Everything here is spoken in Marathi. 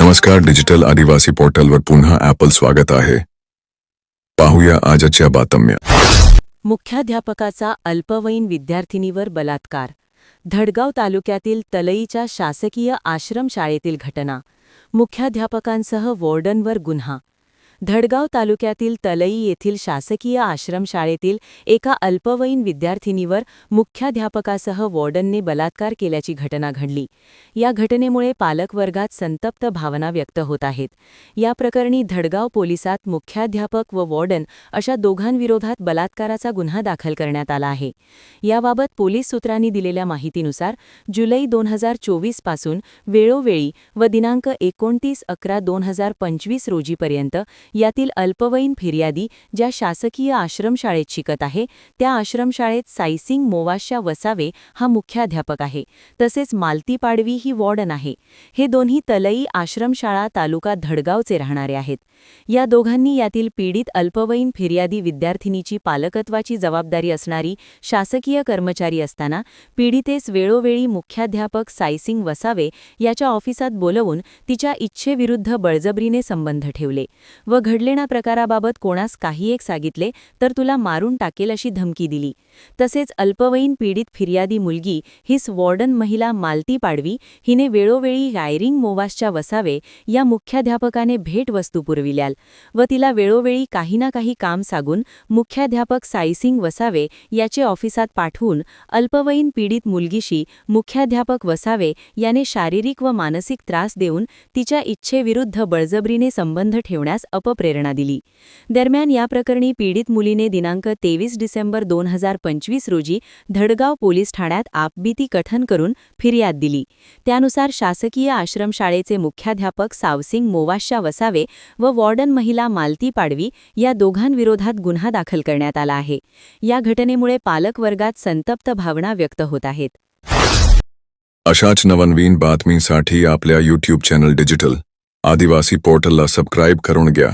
नमस्कार डिजिटल आदिवासी पोर्टलवर पुन्हा ॲपल स्वागत आहे. पाहूया आजच्या बातम्या. मुख्याध्यापकाचा अल्पवयीन विद्यार्थिनीवर बलात्कार. धडगाव तालुक्यातील तलईच्या शासकीय आश्रमशाळेतील घटना. मुख्याध्यापकांसह वॉर्डनवर गुन्हा. धडगाव तालुक्यातील तलई येथील शासकीय आश्रमशाळेतील एका अल्पवयीन विद्यार्थिनीवर मुख्याध्यापकासह वॉर्डनने बलात्कार केल्याची घटना घडली. या घटनेमुळे पालकवर्गात संतप्त भावना व्यक्त होत आहेत. या प्रकरणी धडगाव पोलिसात मुख्याध्यापक व वॉर्डन अशा दोघांविरोधात बलात्काराचा गुन्हा दाखल करण्यात आला आहे. याबाबत पोलीस सूत्रांनी दिलेल्या माहितीनुसार जुलै दोन हजार चोवीसपासून वेळोवेळी व दिनांक एकोणतीस अकरा दोन हजार पंचवीस रोजीपर्यंत यातील अल्पवयीन फिर्यादी ज्या शासकीय आश्रमशाळेत शिकत आहे त्या आश्रमशाळेत सायसिंग मोवाशा वसावे हा मुख्याध्यापक आहे. तसेच मालती पाडवी ही वॉर्डन आहे. हे दोन्ही तलई आश्रमशाळा तालुका धडगावचे राहणारे आहेत. या दोघांनी यातील पीडित अल्पवयीन फिर्यादी विद्यार्थिनीची पालकत्वाची जबाबदारी असणारी शासकीय कर्मचारी असताना पीडितेस वेळोवेळी मुख्याध्यापक सायसिंग वसावे याच्या ऑफिसात बोलवून तिच्या इच्छेविरुद्ध बळजबरीने संबंध ठेवले व घडलेल्या प्रकाराबाबत कोणास काही एक सांगितले तर तुला मारून टाकेल अशी धमकी दिली. तसेच अल्पवयीन पीडित फिर्यादी मुलगी हिस वॉर्डन महिला मालती पाडवी हिने वेळोवेळी रायरिंग मोवासच्या वसावे या मुख्याध्यापकाने भेटवस्तू पुरविल्याल व तिला वेळोवेळी काही ना काही काम सांगून मुख्याध्यापक साईसिंग वसावे याचे ऑफिसात पाठवून अल्पवयीन पीडित मुलगीशी मुख्याध्यापक वसावे याने शारीरिक व मानसिक त्रास देऊन तिच्या इच्छेविरुद्ध बळजबरीने संबंध ठेवण्यास अप प्रेरणा दिली. दरम्यान या प्रकरणी पीडित मुलीने दिनांक तेवीस डिसेंबर दोन हजार पंचवीस रोजी धडगाव पोलीस ठाण्यात आपबीती कथन करून फिर्याद दिली. त्यानुसार शासकीय आश्रमशाळेचे मुख्याध्यापक सावसिंग मोवाशा वसावे व वॉर्डन महिला मालती पाडवी या दोघांविरोधात गुन्हा दाखल करण्यात आला आहे. या घटनेमुळे पालकवर्गात संतप्त भावना व्यक्त होत आहेत. अशाच नवनवीन बातमीसाठी आपल्या यूट्यूब चॅनल डिजिटल आदिवासी पोर्टलला सबस्क्राईब करून घ्या.